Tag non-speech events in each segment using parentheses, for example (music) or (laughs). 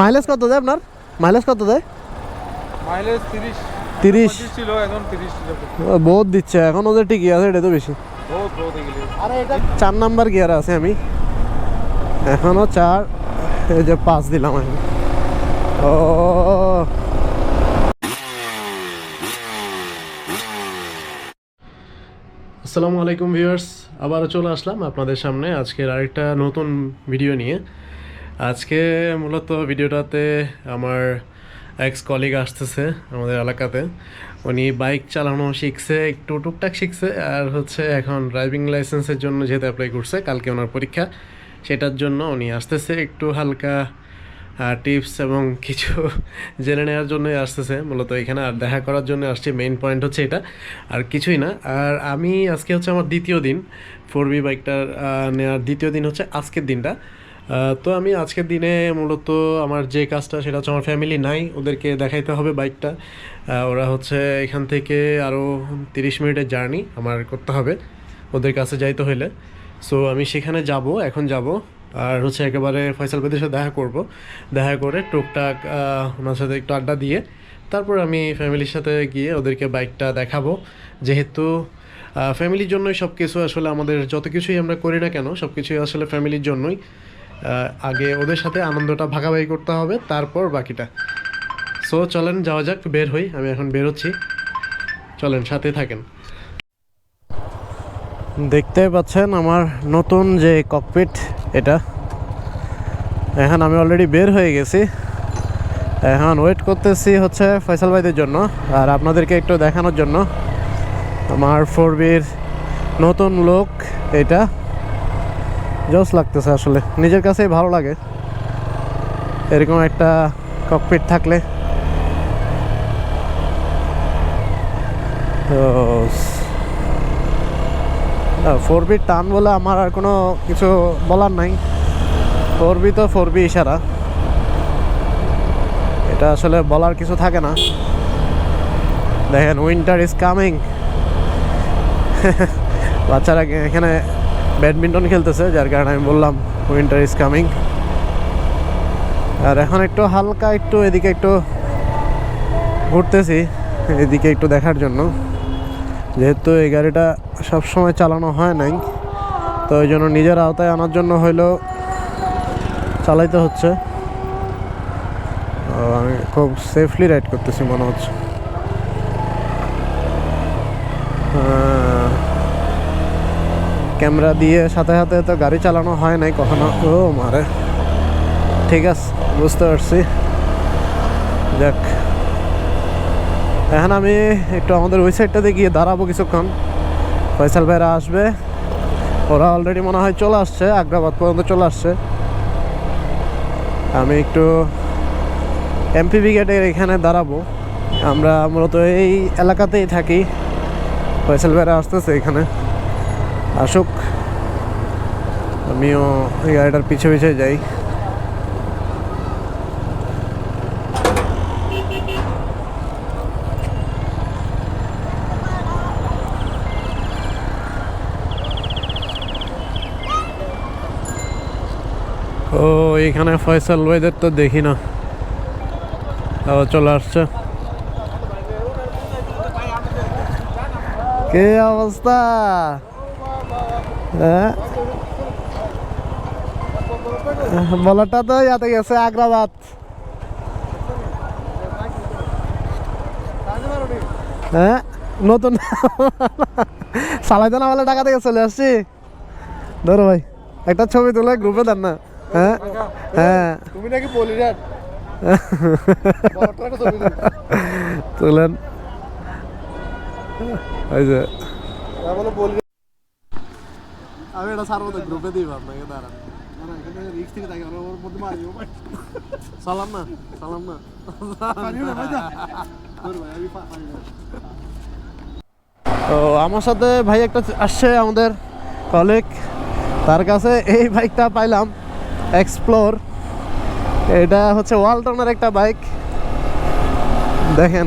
Mileage কত দেয় আপনার? মাইলেজ কত দেয়? মাইলেজ তিরিশ। তিরিশ। ছিল এখন তিরিশ ছিল। বহুত দিচ্ছে। এখন ওদের ঠিকই আছে এটা তো বেশি। বহুত বহুত এগুলি চার নাম্বার গিয়ার আছে আমি। এখনও চার এই যে পাঁচ দিলাম আমি। ও। আসসালামু আলাইকুম ভিউয়ার্স। আবারও চলে আসলাম আপনাদের সামনে। আজকের আরেকটা নতুন ভিডিও নিয়ে। আজকে মূলত ভিডিওটাতে আমার এক্স কলিগ আসতেছে আমাদের এলাকাতে। উনি বাইক চালানো শিখছে, একটু টুকটাক শিখছে, আর হচ্ছে এখন ড্রাইভিং লাইসেন্সের জন্য যেহেতু অ্যাপ্লাই করছে, কালকে ওনার পরীক্ষা। সেটার জন্য উনি আসতেছে, একটু হালকা টিপস এবং কিছু (laughs) জেনে নেওয়ার জন্যই আসতেছে। মূলত এখানে আর দেখা করার জন্য আসছে মেইন পয়েন্ট হচ্ছে এটা, আর কিছুই না। আর আমি আজকে হচ্ছে আমার দ্বিতীয় দিন ফোর বি বাইকটার নেওয়ার দ্বিতীয় দিন হচ্ছে আজকের দিনটা। তো আমি আজকের দিনে মূলত আমার যে কাজটা, সেটা হচ্ছে আমার ফ্যামিলি নাই। ওদেরকে দেখাইতে হবে বাইকটা ওরা হচ্ছে এখান থেকে আরও তিরিশ মিনিটের জার্নি আমার করতে হবে ওদের কাছে যাইতে হইলে। সো আমি সেখানে যাব, এখন যাব। আর হচ্ছে একেবারে ফয়সাল ভাইদের সাথে দেখা করব। দেখা করে টুকটাক ওনার সাথে একটু আড্ডা দিয়ে তারপর আমি ফ্যামিলির সাথে গিয়ে ওদেরকে বাইকটা দেখাবো। যেহেতু ফ্যামিলির জন্যই সব কিছু আসলে আমাদের যত কিছুই আমরা করি না কেন সব কিছুই আসলে ফ্যামিলির জন্যই। আগে ওদের সাথে আনন্দটা ভাগাভাগি করতে হবে, তারপর বাকিটা। সো চলেন, যাওয়া যাক, বের হই, আমি এখন বেরোচ্ছি। চলেন সাথে থাকেন। দেখতে পাচ্ছেন আমার নতুন যে ককপিট এটা। এখন আমি অলরেডি বের হয়ে গেছি। এখন ওয়েট করতেছি হচ্ছে ফয়সাল ভাইদের জন্য, আর আপনাদেরকে একটু দেখানোর জন্য। আমার ফোর বির নতুন লোক এটা। জোস লাগতেছে আসলে। নিজের কাছেই ভালো লাগে। এরকম একটা ককপিট থাকলে। তো ফোর বি টান বলে আমার আর কোনো কিছু বলার নাই। ফোর বি তো ফোর বি ইশারা। এটা আসলে বলার কিছু থাকে না। দেখেন উইন্টার ইজ কামিং বাচ্চারা এখানে ব্যাডমিন্টন খেলতেছে যার কারণে আমি বললাম উইন্টার ইজ কামিং আর এখন একটু হালকা একটু এদিকে একটু ঘুরতেছি এদিকে একটু দেখার জন্য। যেহেতু এই গাড়িটা সবসময় চালানো হয় নাই তো ওই জন্য নিজের আওতায় আনার জন্য হইলেও চালাইতে হচ্ছে। আমি খুব সেফলি রাইড করতেছি মনে হচ্ছে। আহ, ক্যামেরা দিয়ে সাথে সাথে তো গাড়ি চালানো হয় নাই কখনো। ও মারে। ঠিক আছে, বুঝতে পারছি। যাক। এখন আমি একটু আমাদের ওই সাইডটাতে গিয়ে দাঁড়াবো কিছুক্ষণ। ফয়সাল ভাইরা আসবে। ওরা অলরেডি মনে হয় চলে আসছে, আগ্রাবাদ পর্যন্ত চলে আসছে। আমি একটু এমপিভি গেটের এখানে দাঁড়াবো। আমরা মূলত এই এলাকাতেই থাকি। ফয়সাল ভাইরা আসতেছে এখানে। আসুক। আমিও এই গাড়িটার পিছে পিছে যাই। ও এখানে ফয়সাল ভাইদের তো দেখি না। তাও চলে আসছে। কে অবস্থা? বলাটা তো ইয়াতে গেছে আগ্রাবাদ। হ্যাঁ নতুন (laughs) সালাইতে না বলে টাকা থেকে চলে আসছি। ধরো ভাই একটা ছবি তুলে গ্রুপে দেন না। হ্যাঁ হ্যাঁ। তুমি নাকি বলি তুলেন। ওই যে। আমি এটা সারবো তো গ্রুপে তো আমার সাথে ভাই একটা আসছে, আমাদের কলিগ তার কাছে এই বাইকটা পাইলাম এক্সপ্লোর এটা হচ্ছে ওয়ালটনের একটা বাইক দেখেন,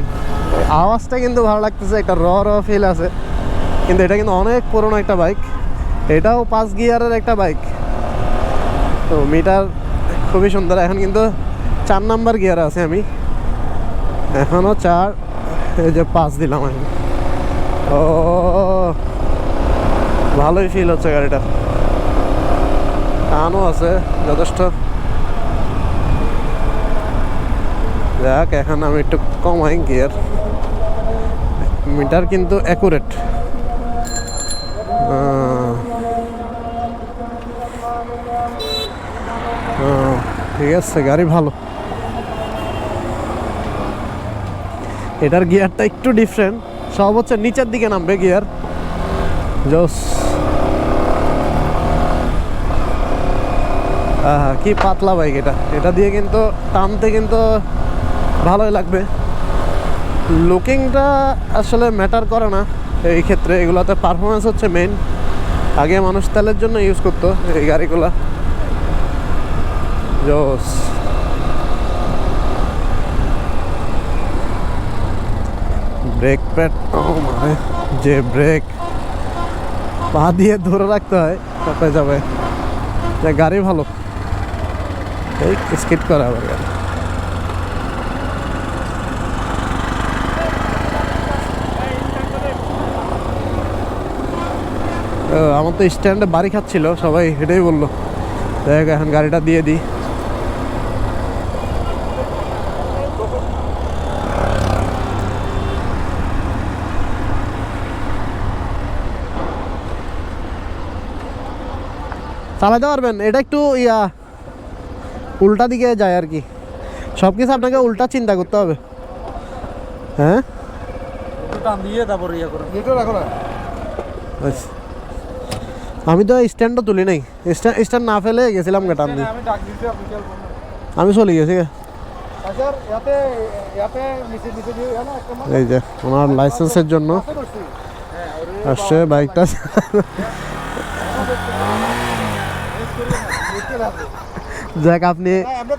আওয়াজটা কিন্তু ভালো লাগতেছে, একটা র র ফিল আছে। কিন্তু এটা কিন্তু অনেক পুরনো একটা বাইক এটাও পাঁচ গিয়ারের একটা বাইক। তো মিটার খুবই সুন্দর। এখন কিন্তু চার নাম্বার গিয়ারে আছে আমি। এখনও চার, এই যে পাঁচ দিলাম আমি। ও, ভালোই ফিল হচ্ছে গাড়িটা। টানও আছে, যথেষ্ট। দেখ এখন আমি একটু কমাই গিয়ার। মিটার কিন্তু অ্যাকুরেট ঠিক আছে, গাড়ি ভালো। এটার গিয়ারটা একটু ডিফারেন্ট সব হচ্ছে নিচের দিকে নামবে গিয়ার। জোস। কি পাতলা বাইক এটা। এটা দিয়ে কিন্তু টানতে কিন্তু ভালোই লাগবে। লুকিংটা আসলে ম্যাটার করে না। এই ক্ষেত্রে এগুলোতে পারফরমেন্স হচ্ছে মেইন আগে মানুষ তেলের জন্য ইউজ করতো এই গাড়িগুলো। জোস ব্রেক প্যাড যে ব্রেক পা দিয়ে ধরে রাখতে হয়, তারপরে যাবে। যে গাড়ি ভালো। এই স্কিট করা আবার গাড়ি। আমার তো স্ট্যান্ডে বাড়ি খাচ্ছিল, সবাই এটাই বলল। দেখ, এখন গাড়িটা দিয়ে দিই। চালাতে পারবেন? এটা একটু ইয়া উল্টা দিকে যায় আর কি। সব কিছু আপনাকে উল্টা চিন্তা করতে হবে। হ্যাঁ? আচ্ছা। আমি তো স্ট্যান্ডও তুলি নাই। স্ট্যান্ড না ফেলে গেছিলাম গা টান দিয়ে। আমি চলে গেছি। আচ্ছা এই যে ওনার লাইসেন্সের জন্য। আসছে বাইকটা যাক আপনি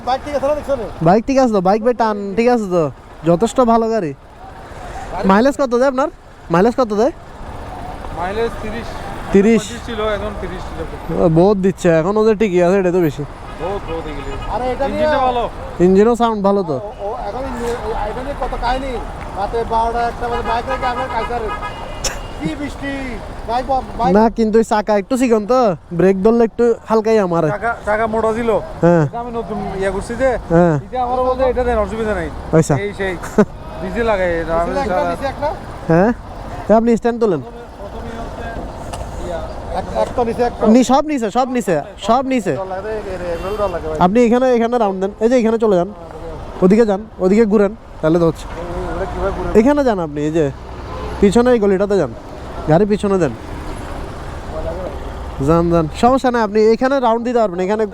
বাইক ঠিক আছে না দেখছ না? বাইক ঠিক আছে তো? বাইক বাই টান ঠিক আছে তো? যথেষ্ট ভালো গাড়ি। মাইলেজ কত দেয় আপনার? মাইলেজ কত দেয়? মাইলেজ 30 তিরিশ। ছিল এখন 30 ছিল। ও, বহুত দিচ্ছে এখন ওদের ঠিকই আছে এটা তো বেশি। ইঞ্জিনও সাউন্ড ভালো। তো। এখন কত কাহিনী? রাতে বারোটা একটা বাইক রেখে আমরা কালচার কি বৃষ্টি? না কিন্তু চাকা একটু চিকন তো। ব্রেক ধরলে একটু হালকাই আমার। টাকা মোটা ছিল। হ্যাঁ। আমি নতুন ইয়া করছি যে হ্যাঁ। এটা আমার বলতে এটা দেন অসুবিধা নাই। পয়সা এই সেই ডিজে লাগাই আমি হ্যাঁ। আপনি স্ট্যান্ড তোলেন। সব নিচে সব নিচে সব নিচে। আপনি এখানে এখানে রাউন্ড দেন। এই যে এখানে চলে যান। ওদিকে যান ওদিকে ঘুরেন তাহলে তো হচ্ছে এখানে যান আপনি এই যে। পিছনে এই গলিটাতে যান। গাড়ি পিছনে দেন। যান যান। সমস্যা নাই আপনি এখানে রাউন্ড দিতে পারবেন। এখানে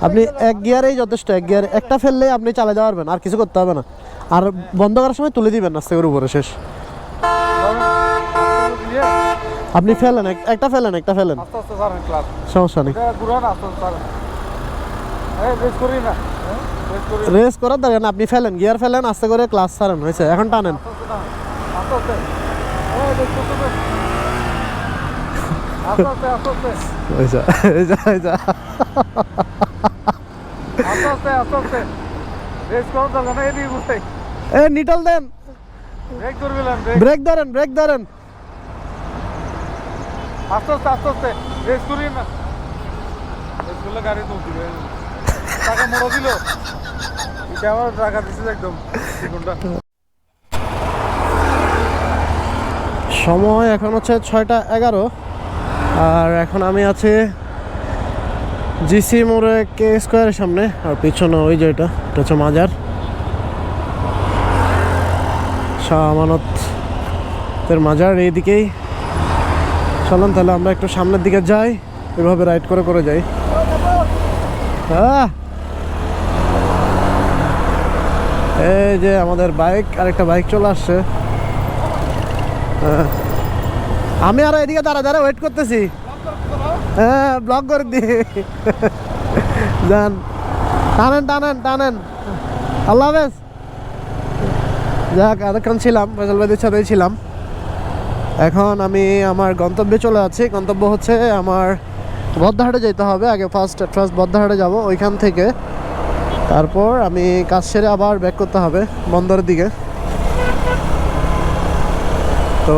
আপনি এক গিয়ারেই যথেষ্ট এক গিয়ার একটা ফেললে আপনি চালাতে পারবেন আর কিছু করতে হবে না। আর বন্ধ করার সময় তুলে দিবেন আস্তে করে উপরে শেষ। আপনি ফেলেন এক- একটা ফেলেন একটা ফেলেন। সমস্যা নেই। সারেন রেস করার দরকার না, আপনি ফেলেন গিয়ার ফেলেন, আস্তে করে ক্লাস ছাড়েন, হয়েছে, এখন টানেন। এ, নিটল দেন। ব্রেক ধরেন ব্রেক ধরেন। আস্তে আস্তে আস্তে আস্তে রেস করি না। গাড়ি তো টাকা মোড়ো দিল। আমার টাকা একদম সময় এখন হচ্ছে ছয়টা এগারো। আর এখন আমি আছি জিসি মোড়ে কে স্কোয়ারের সামনে। আর পিছনে ওই যে এটা এটা হচ্ছে মাজার। শাহ আমানতের মাজার এইদিকেই। চলেন তাহলে আমরা একটু সামনের দিকে যাই, এভাবে রাইড করে করে যাই। আহ! এই যে আমাদের বাইক, আরেকটা বাইক চলে আসছে। আমি আর এদিকে দাঁড়া দাঁড়া ওয়েট করতেছি। হ্যাঁ ব্লক করে দি। যান। টানেন টানেন টানেন। আল্লাহ হাফেজ। যাক, এতক্ষণ ছিলাম, ফয়সাল ভাইদের সাথেই ছিলাম। এখন আমি আমার গন্তব্যে চলে যাচ্ছি। গন্তব্য হচ্ছে আমার বদ্দাহাটে যেতে হবে। আগে ফার্স্ট ফার্স্ট বদ্দাহাটে যাব, ওইখান থেকে। তারপর আমি কাজ সেরে আবার ব্যাক করতে হবে, বন্দরের দিকে। তো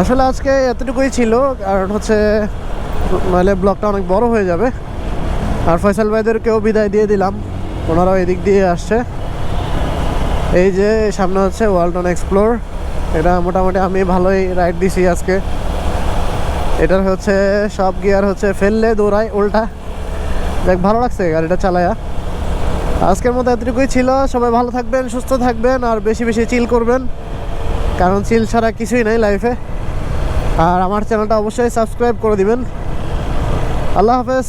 আসলে আজকে এতটুকুই ছিল, কারণ হচ্ছে নাহলে ব্লগটা অনেক বড় হয়ে যাবে। আর ফয়সাল ভাইদেরকেও বিদায় দিয়ে দিলাম, ওনারাও এদিক দিয়ে আসছে। এই যে সামনে হচ্ছে ওয়ালটন এক্সপ্লোর এটা মোটামুটি আমি ভালোই রাইড দিছি আজকে। এটার হচ্ছে সব গিয়ার হচ্ছে ফেললে দৌড়ায়, উল্টা দেখ ভালো লাগছে, গাড়িটা চালায়া। আজকের মতো এতটুকুই ছিল। সবাই ভালো থাকবেন, সুস্থ থাকবেন, আর বেশি বেশি চিল করবেন। কারণ চিল ছাড়া কিছুই নাই লাইফে আর আমার চ্যানেলটা অবশ্যই সাবস্ক্রাইব করে দিবেন। আল্লাহ হাফেজ।